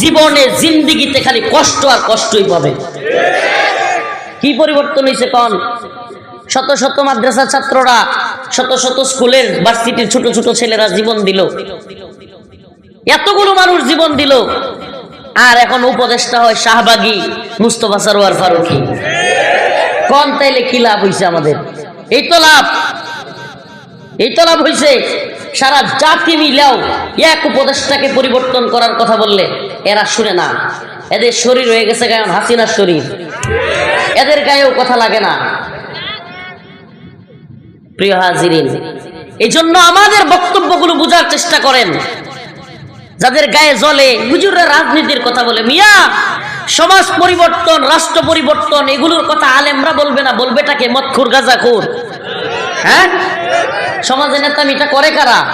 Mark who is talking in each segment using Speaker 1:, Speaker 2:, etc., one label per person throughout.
Speaker 1: জীবনে জিন্দিগিতে খালি কষ্ট আর কষ্টই পাবে। কি পরিবর্তন হয়েছে কন? শত শত মাদ্রাসা ছাত্ররা, শত শত স্কুলের, ভার্সিটির ছোট ছোট ছেলেরা জীবন দিল। এতগুলো মানুষ জীবন দিল। আর এখন উপদেষ্টা হয় শাহবাগী মুস্তফা সরোয়ার ফারুকি। কন তাইলে কি লাভ হয়েছে আমাদের? এই তো লাভ। এই তো লাভ হয়েছে সারা জাতি মিলাও এক উপদেশটাকে পরিবর্তন করার কথা বললে। এরা শুনে না। এদের শরীর হয়ে গেছে গায়ন হাসিনার শরীর। এদের গায়েও কথা লাগে না। প্রিয় হাজিরিন এই জন্য আমাদের বক্তব্যগুলো বোঝার চেষ্টা করেন। যাদের গায়ে জ্বলে হুজুররা রাজনীতির কথা বলে, মিয়া, সমাজ পরিবর্তন, রাষ্ট্র পরিবর্তন, এগুলোর কথা আলেমরা বলবে না বলবে বলবেটাকে মৎখুর, গাজাখুর। হ্যাঁ? সমাজের সমাজে নেতামিটা করে কারা?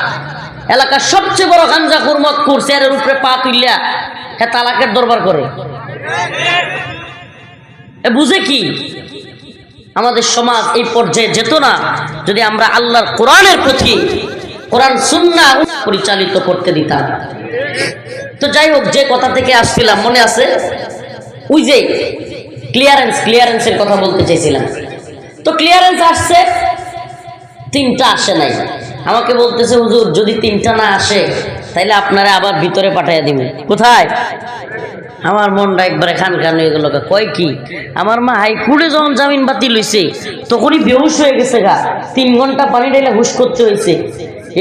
Speaker 1: এলাকার সবচেয়ে বড় গাঞ্জাখুর মৎখুর চেয়ারের উপরে পা তুললিয়া হ্যাঁ তালাকের দরবার করে। বুঝে কি? আমাদের সমাজ এই পর্যায়ে যেত না, যদি আমরা আল্লাহর কোরআনের প্রতি কোরআন সুন্না পরিচালিত করতে দিতাম। তো যাই হোক, যে কথা থেকে আসছিলাম, মনে আছে? ওই যে ক্লিয়ারেন্স ক্লিয়ারেন্সের কথা বলতে চাইছিলাম। তো ক্লিয়ারেন্স আসছে, তিনটা আসে নাই। আমাকে বলতেছে, হুজুর, যদি তিনটা না আসে তাইলে আপনারা আবার ভিতরে পাঠাইয়া দিবেন কোথায়? আমার মনটা একবারে খান খান হয়ে গেল কয় কি? আমার মা হাইকোর্টে যখন জামিন বাতিল হয়েছে তখনই বেহুশ হয়ে গেছে গা। তিন ঘণ্টা পানি ঢেলে হুশ করতে হয়েছে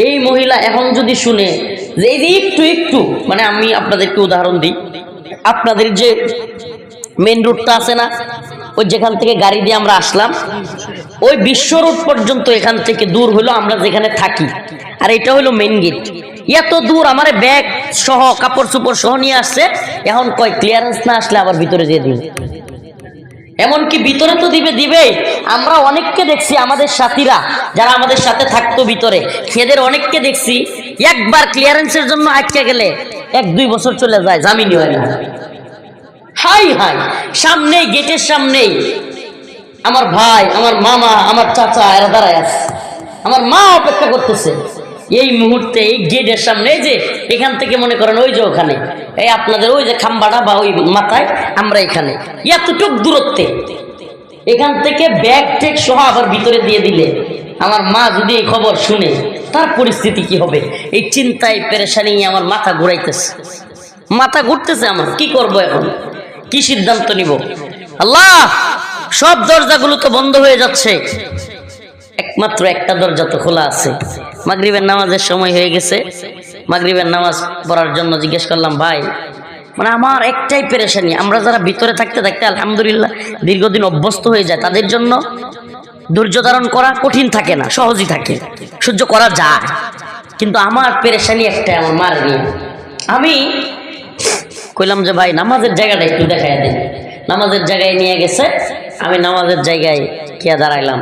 Speaker 1: এই মহিলা এখন যদি শুনে যে এই যে একটু একটু মানে আমি আপনাদেরকে উদাহরণ দিই। আপনাদের যে মেন রুটটা আছে না ওই যেখান থেকে গাড়ি দিয়ে আমরা আসলাম, ওই বিশ্ব রোড পর্যন্ত এখান থেকে দূর হলো, আমরা যেখানে থাকি। আর এটা হলো মেন গেট এত দূর আমার ব্যাগ সহ, কাপড় চোপড় সহ নিয়ে আসছে, এখন কয় ক্লিয়ারেন্স না আসলে আবার ভিতরে দিয়ে দিবে। এমনকি ভিতরে তো দিবে দিবে। আমরা অনেককে দেখছি, আমাদের সাথীরা, যারা আমাদের সাথে থাকতো ভিতরে সেদের অনেককে দেখছি, একবার ক্লিয়ারেন্সের জন্য আটকে গেলে এক দুই বছর চলে যায়, জামিনই হয় না। হাই হাই। সামনেই গেটের সামনেই আমার ভাই, আমার মামা, আমার চাচা, এরা দাঁড়ায় আছে। আমার মা অপেক্ষা করতেছে। এই মুহূর্তে এই গেটের সামনে যে এখান থেকে মনে করেন ওই যে ওখানে, এই আপনাদের ওই যে খাম্বাটা বা ওই মাথায়, আমরা এখানে। এতটুক দূরত্বে। এখান থেকে ব্যাগ টেক সহ আবার ভিতরে দিয়ে দিলে। আমার মা যদি এই খবর শুনে, তার পরিস্থিতি কি হবে? এই চিন্তায় পেরেশানি আমার মাথা ঘুরাইতেছে। মাথা ঘুরতেছে আমার, কি করব এখন? কি সিদ্ধান্ত নিব? আল্লাহ, সব দরজাগুলো তো বন্ধ হয়ে যাচ্ছে। একমাত্র একটা দরজা তো খোলা আছে। মাগরিবের নামাজের সময় হয়ে গেছে। মাগরিবের নামাজ পড়ার জন্য জিজ্ঞেস করলাম, ভাই মানে আমার একটাই পেরেশানি, আমরা যারা ভিতরে থাকতে থাকতে আলহামদুলিল্লাহ দীর্ঘদিন অভ্যস্ত হয়ে যায়, তাদের জন্য ধৈর্য ধারণ করা কঠিন থাকে না, সহজই থাকে, সহ্য করা যায়। কিন্তু আমার পেরেশানি একটাই, আমার মার নিয়ে। আমি কইলাম যে ভাই, নামাজের জায়গাটা একটু দেখাই দেন নামাজের জায়গায় নিয়ে গেছে, আমি নামাজের জায়গায় গিয়ে দাঁড়াইলাম,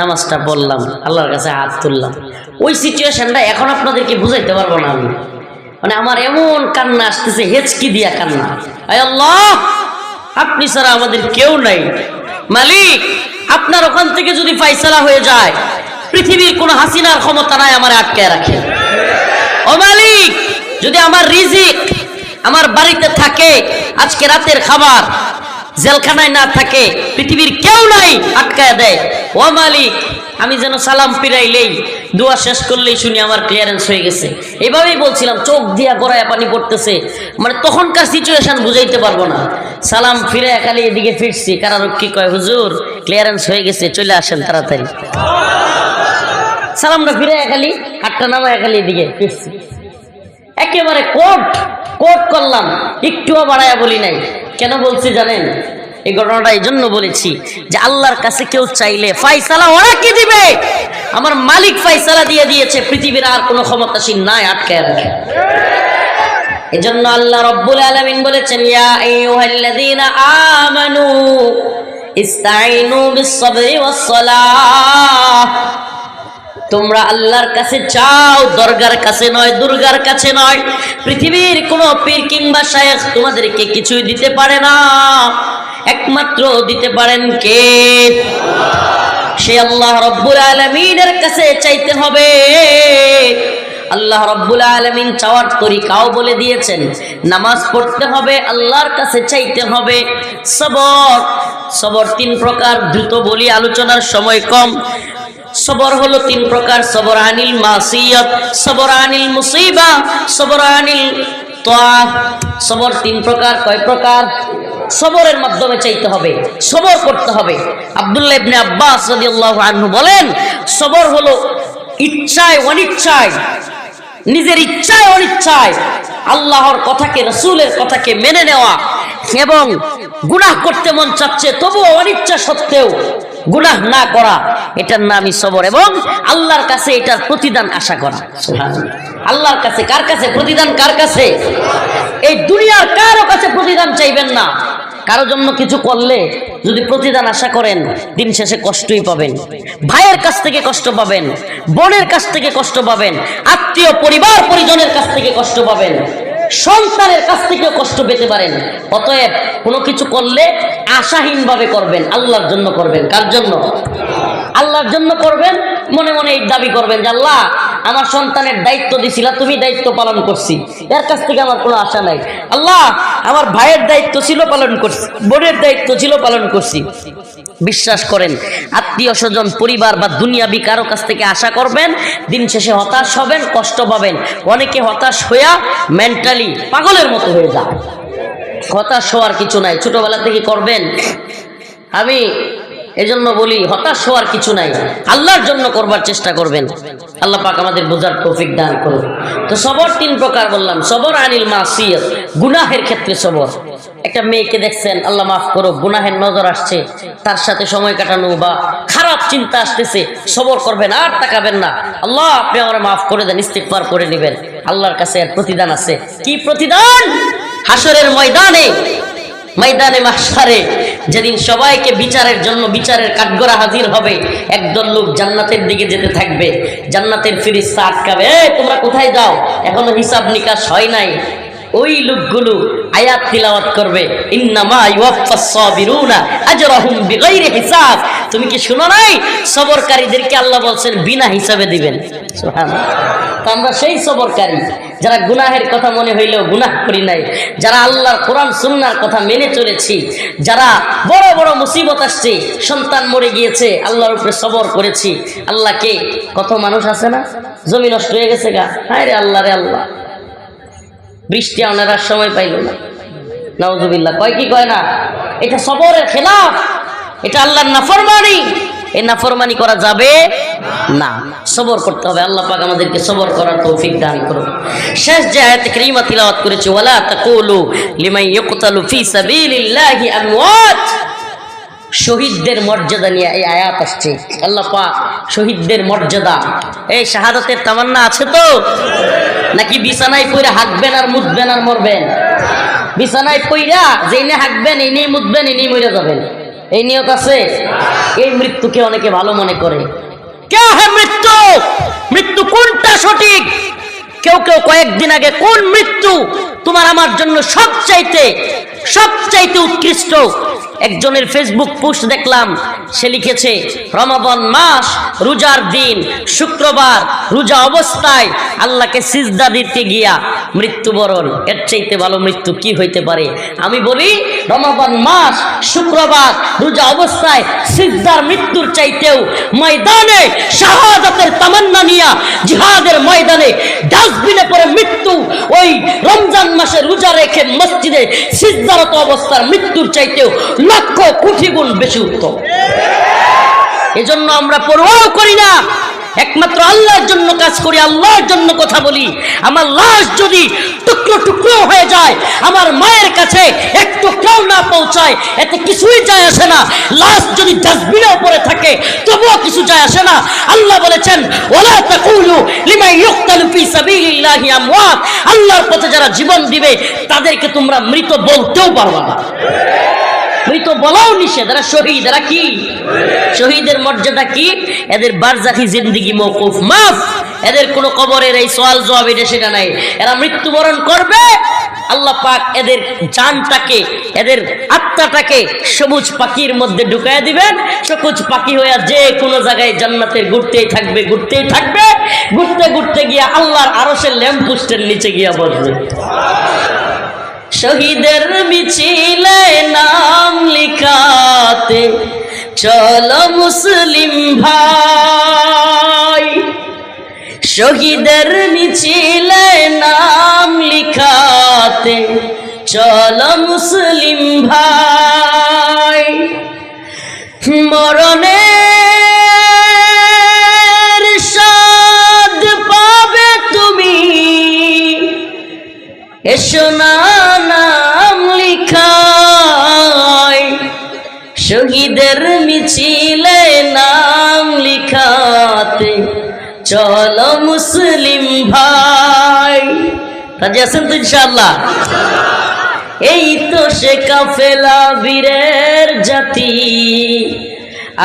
Speaker 1: নামাজটা পড়লাম, আল্লাহর কাছে হাত তুললাম। ওই সিচুয়েশনটা এখন আপনাদেরকে বুঝাইতে পারব না আমি। মানে আমার এমন কান্না আসতেছে, হেচকি দিয়া কান্না। আল্লাহ, আপনি ছাড়া আমাদের কেউ নাই। মালিক, আপনার ওখান থেকে যদি ফাইসালা হয়ে যায়, পৃথিবীর কোনো হাসিনার ক্ষমতা নাই আমার আটকায় রাখে। ও মালিক, যদি আমার রিজিক আমার বাড়িতে থাকে, আজকে রাতের খাবার। জেলখানায় না থাকে, পৃথিবীর কেউ নাই, আটকায় দেয়। ও মালিক, আমি যেন সালাম ফিরাইলেই দোয়া শেষ করলেই শুনি আমার ক্লিয়ারেন্স হয়ে গেছে। এভাবেই বলছিলাম, চোখ দিয়া গড়ায় পানি পড়তেছে। মানে তখনকার সিচুয়েশন বুঝাইতে পারব না। সালাম ফিরে খালি এদিকে ফিরছি, কারারক্ষী কয়, হুজুর ক্লিয়ারেন্স হয়ে গেছে, চলে আসেন তাড়াতাড়ি। সালামটা ফিরে খালি, হাতটা নামায় খালি এদিকে ফিরছি। একেবারে কোট। কোট করলাম, একটুও বাড়াইয়া বলি নাই। কেন বলছি জানেন? এই ঘটনাটা এই জন্য বলেছি যে আল্লাহর কাছে কেউ চাইলে ফাইসালা ওরা কি দিবে? আমার মালিক ফাইসালা দিয়ে দিয়েছে, পৃথিবীর আর কোনো ক্ষমতাসীন নাই, আটকায় রাখে। এজন্য আল্লাহ রব্বুল আলামিন বলেছেন, ইয়া আমানু তোমরা আল্লাহর কাছে চাও, দরগার কাছে নয়, দুর্গার কাছে নয়। পৃথিবীর কোনো পীর কিংবা শায়েখ তোমাদেরকে কিছুই দিতে পারে না। একমাত্র দিতে পারেন কে? সে আল্লাহ রব্বুল আলমিনের কাছে চাইতে হবে। আল্লাহ রব্বুল আলমিন চাওয়ার তরিকাও বলে দিয়েছেন, নামাজ পড়তে হবে, আল্লাহর কাছে চাইতে হবে। সবর সবর তিন প্রকার, দ্রুত বলি, আলোচনার সময় কম। সবর হলো তিন প্রকার, সবর আনিল মাসিয়ত, সবর আনিল মুসিবা, সবর আনিল সবর তিন প্রকার, কয় প্রকার? সবরের মাধ্যমে চাইতে হবে, সবর করতে হবে। আব্দুল্লাহ ইবনে আব্বাস রাদিয়াল্লাহু আনহু বলেন, সবর হলো ইচ্ছায় অনিচ্ছায়, নিজের ইচ্ছায় অনিচ্ছায়, আল্লাহর কথাকে, রসুলের কথাকে মেনে নেওয়া এবং গুনাহ করতে মন চাচ্ছে, তবুও অনিচ্ছা সত্ত্বেও গুনাহ না করা, এটার নামই সবর এবং আল্লাহর কাছে এটার প্রতিদান আশা করা। আল্লাহর কাছে কার কাছে প্রতিদান, কার কাছে? এই দুনিয়ার কারও কাছে প্রতিদান চাইবেন না। কারও জন্য কিছু করলে যদি প্রতিদান আশা করেন, দিন শেষে কষ্টই পাবেন। ভাইয়ের কাছ থেকে কষ্ট পাবেন, বোনের কাছ থেকে কষ্ট পাবেন, আত্মীয়, পরিবার, পরিজনের কাছ থেকে কষ্ট পাবেন। সন্তানের কাছ থেকে কষ্ট পেতে পারেন। অতএব কোনো কিছু করলে আশাহীনভাবে করবেন, আল্লাহর জন্য করবেন। কার জন্য? আল্লাহর জন্য করবেন, মনে মনে এই দাবি করবেন যে আল্লাহ, আমার সন্তানের দায়িত্ব দিছিলা, তুমি দায়িত্ব পালন করছি। এর কাছ থেকে আমার কোনো আশা নাই। আল্লাহ, আমার ভাইয়ের দায়িত্ব ছিল পালন করছি, বোনের দায়িত্ব ছিল পালন করছি। বিশ্বাস করেন, আত্মীয় স্বজন, পরিবার বা দুনিয়াবি কারও কাছ থেকে আশা করবেন, দিন শেষে হতাশ হবেন, কষ্ট পাবেন। অনেকে হতাশ হইয়া মেন্টালি পাগলের মতো হয়ে যায়। হতাশ হওয়ার কিছু নাই, ছোটবেলা থেকে করবেন। আমি এজন্য বলি, হতাশ হওয়ার কিছু নাই। আল্লাহর জন্য করবার চেষ্টা করবেন। আল্লাহ পাক আমাদের বোঝার তৌফিক দান করুন। তো সবর তিন প্রকার বললাম। সবর আনিল মাসিয়ত, গুনাহের ক্ষেত্রে সবর। একটা মেয়েকে দেখছেন, আল্লাহ মাফ করো গুনাহের নজর আসছে। তার সাথে সময় কাটানো বা খারাপ চিন্তা আসতেছে, সবর করবেন, আর তাকাবেন না। আল্লাহ, আপনি আমার মাফ করে দেন ইস্তিকবার করে নেবেন। আল্লাহর কাছে এর প্রতিদান আছে। কি প্রতিদান? হাসরের ময়দানে। ময়দানে মাসারে যেদিন সবাইকে বিচারের জন্য বিচারের কাঠগড়া হাজির হবে একদল লোক জান্নাতের দিকে যেতে থাকবে। জান্নাতের ফিরিস্তা আটকাবে। "এই, তোমরা কোথায় যাও? এখনও হিসাব নিকাশ হয় নাই। ওই লোকগুলো আয়াত তিলাওয়াত করবে। হিসাব। তুমি কি শুনো নাই? সবরকারীদেরকে আল্লাহ বলছেন বিনা হিসাবে দিবেন। তো আমরা সেই সবরকারী। যারা গুনাহের কথা মনে হইলেও গুনাহ করি নাই, যারা আল্লাহর কোরআন সুন্নার কথা মেনে চলেছি, যারা বড় বড় মুসিবত আসছে, সন্তান মরে গিয়েছে, আল্লাহর উপরে সবর করেছি, আল্লাহকে কত মানুষ আছে না? জমি নষ্ট হয়ে গেছে গা। হায় রে আল্লাহ রে আল্লাহ। বৃষ্টি আনার সময় পাইল না। নওজুবিল্লাহ কয় কি কয় না? এটা সবরের খেলাফ। এটা আল্লাহর নাফরমানি। এই নাফরমানি করা যাবে না। সবর করতে হবে। আল্লাহ পাক আমাদেরকে সবর করার তৌফিক দান করুন। শেষ যে আয়াতে কারীমা তিলাওয়াত করেছে, ওয়ালা তাকুলু লিমান ইয়ুকতালু ফি সাবিলিল্লাহি আমওয়াত। শহীদদের মর্যাদা নিয়ে এই আয়াত আসছে। আল্লাহ পাক শহীদদের মর্যাদা। এই শাহাদাতের তামান্না আছে তো? নাকি বিছানায় পইরা হাঁকবেন আর মুদবেন আর মরবেন? বিছানায় পইরা যেই নিয়ে হাঁকবেন এই নিয়ে মুদবেন এই নিয়ে মরে যাবেন। এই নিয়ত আছে? এই মৃত্যুকে অনেকে ভালো মনে করে। কে হে মৃত্যু? মৃত্যু কোনটা সঠিক? কেউ কেউ কয়েকদিন আগে, কোন মৃত্যু তোমার আমার জন্য সবচাইতে সবচাইতে উৎকৃষ্ট? একজনের ফেসবুক পোস্ট দেখলাম, সে লিখেছে রমাবন মাস, রোজার দিন, শুক্রবার, রোজা অবস্থায় আল্লাহকে সিজদা দিতে গিয়া মৃত্যুবরণ, এর চাইতে ভালো মৃত্যু কি হইতে পারে? আমি বলি রমাবন মাস, শুক্রবার, রোজা অবস্থায় সিজদার মৃত্যুর চাইতেও ময়দানে শাহাদাতের তামান্না নিয়া জিহাদের ময়দানে ডাস্টবিনে পরে মৃত্যু, ওই রমজান মাসে রোজা রেখে মসজিদে সিজদারত অবস্থার মৃত্যুর চাইতেও লক্ষ কোটি গুণ বেশি উত্তম। এজন্য আমরা পরোয়াও করি না একমাত্র আল্লাহর জন্য কাজ করি, আল্লাহর জন্য কথা বলি। আমার লাশ যদি টুকরো টুকরো হয়ে যায়, আমার মায়ের কাছে এক টুকরাও না পৌঁছায়, এতে কিছুই যায় আসে না। লাশ যদি ডাস্টবিনের উপরে থাকে, তবুও কিছু যায় আসে না। আল্লাহ বলেছেন, ওলা লিমা আল্লাহর পথে যারা জীবন দিবে, তাদেরকে তোমরা মৃত বলতেও পারবা না। মৃত বলাও নিষেধ, এরা শহীদ, এরা কি? শহীদের মর্যাদা কি? এদের বারজাখি জিন্দিগি মৌকুফ মাফ! এদের কোনো কবরের এই সওয়াল জবাব এটা সেটা নাই। এরা মৃত্যুবরণ করবে, আল্লাহ পাক এদের জানটাকে, এদের আত্মাটাকে সবুজ পাখির মধ্যে ঢুকায় দিবেন। সবুজ পাখি হয়ে যে কোনো জায়গায় জান্নাতের ঘুরতেই থাকবে ঘুরতেই থাকবে। ঘুরতে ঘুরতে গিয়া আল্লাহর আরশের ল্যাম্প পোস্টের নিচে গিয়া বসবে। শহীদের মিছিলে নাম লিখাতে, চলো মুসলিম ভাই। শহীদের মিছিলে নাম লিখাতে, চলো মুসলিম ভাই। স্বাদ পাবে তুমি। এসো না শহীদের মিছিলে নাম লিখাতে। চলো মুসলিম ভাই। রাজি আছেন তো ইনশাআল্লাহ? এই তো সে কাফেলা বীরের জাতি।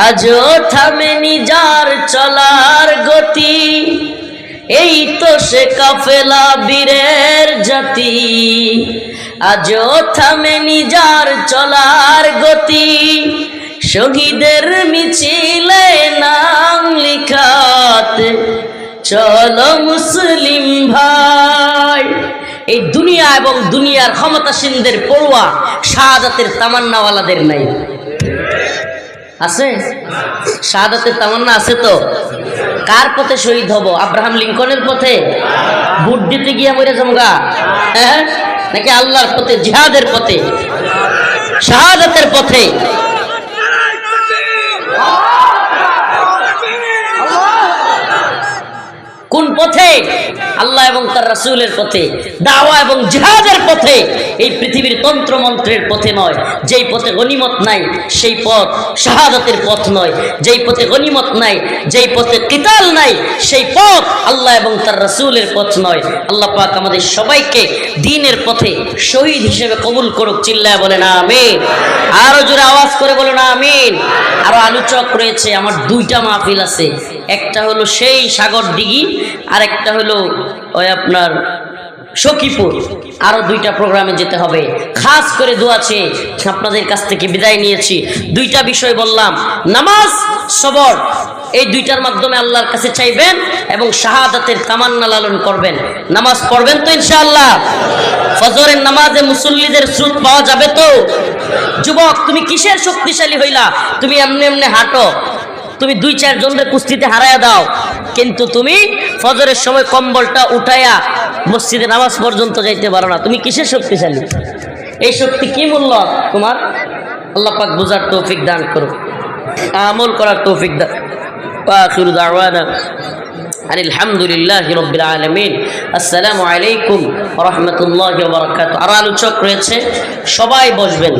Speaker 1: আজও থামেনি যার চলার গতি। এই তো সে কাফেলা বীরের জাতি। আজ থামে নিজার চলার গতি। শহীদের মিছিলে নাম লিখাতে চলো মুসলিম ভাই। এই দুনিয়া এবং দুনিয়ার ক্ষমতাসীনদের পড়ুয়া, শাহাদাতের তামান্নাওয়ালাদের নাই। আছে? শাহাদাতের তামান্না আছে তো? কার পথে শহীদ হব? আব্রাহাম লিঙ্কনের পথে? ভোট দিতে গিয়ে মরে জমগা হ্যাঁ? নাকি আল্লাহর পথে, জিহাদের পথে? শাহাদাতের পথে কোন পথে আল্লাহ এবং তার রাসূলের পথে, দাওয়া এবং জিহাদের পথে, এই পৃথিবীর তন্ত্র মন্ত্রের পথে নয়, যেই পথে গনিমত নাই, সেই পথ শাহাদাতের পথ নয়, যেই পথে গনিমত নাই, যেই পথে কিতাল নাই, সেই পথ আল্লাহ এবং তার রাসূলের পথ নয়। আল্লাহ পাক আমাদের সবাইকে দিনের পথে শহীদ হিসেবে কবুল করুক, চিল্লায় বলে না আমিন। আরও জোরে আওয়াজ করে বলেন আমিন। আরও আলোচক রয়েছে, আমার দুইটা মাহফিল আছে। একটা হলো সেই সাগর দিঘি আর একটা হলো ওই আপনার সখীপুর। আরও দুইটা প্রোগ্রামে যেতে হবে। খাস করে দোয়াছে আপনাদের কাছ থেকে বিদায় নিয়েছি। দুইটা বিষয় বললাম। নামাজ, সবর, এই দুইটার মাধ্যমে আল্লাহর কাছে চাইবেন এবং শাহাদাতের তামান্না লালন করবেন। নামাজ পড়বেন তো ইনশাআল্লাহ? ফজরের নামাজে মুসল্লিদের স্রোত পাওয়া যাবে তো? যুবক, তুমি কিসের শক্তিশালী হইলা? তুমি এমনি এমনি হাঁটো। তুমি দুই চারজনদের কুস্তিতে হারাইয়া দাও। কিন্তু তুমি ফজরের সময় কম্বলটা উঠাইয়া মসজিদে নামাজ পর্যন্ত যাইতে পারো না। তুমি কিসের শক্তিশালী? এই শক্তি কি মূল্য? তোমার? আল্লাহ পাক বুঝার তৌফিক দান করো আমল করার তৌফিক দান। আখিরু দাওয়ানা আন আলহামদুলিল্লাহ রব্বিল আলামিন। আসসালামু আলাইকুম রহমতুল্লাহ বারাকাত আর আলোচক রয়েছে, সবাই বসবেন।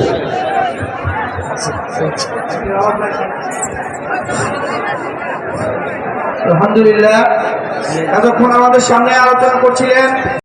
Speaker 2: আলহামদুলিল্লাহ। এতক্ষণ আমাদের সামনে আলোচনা করছিলেন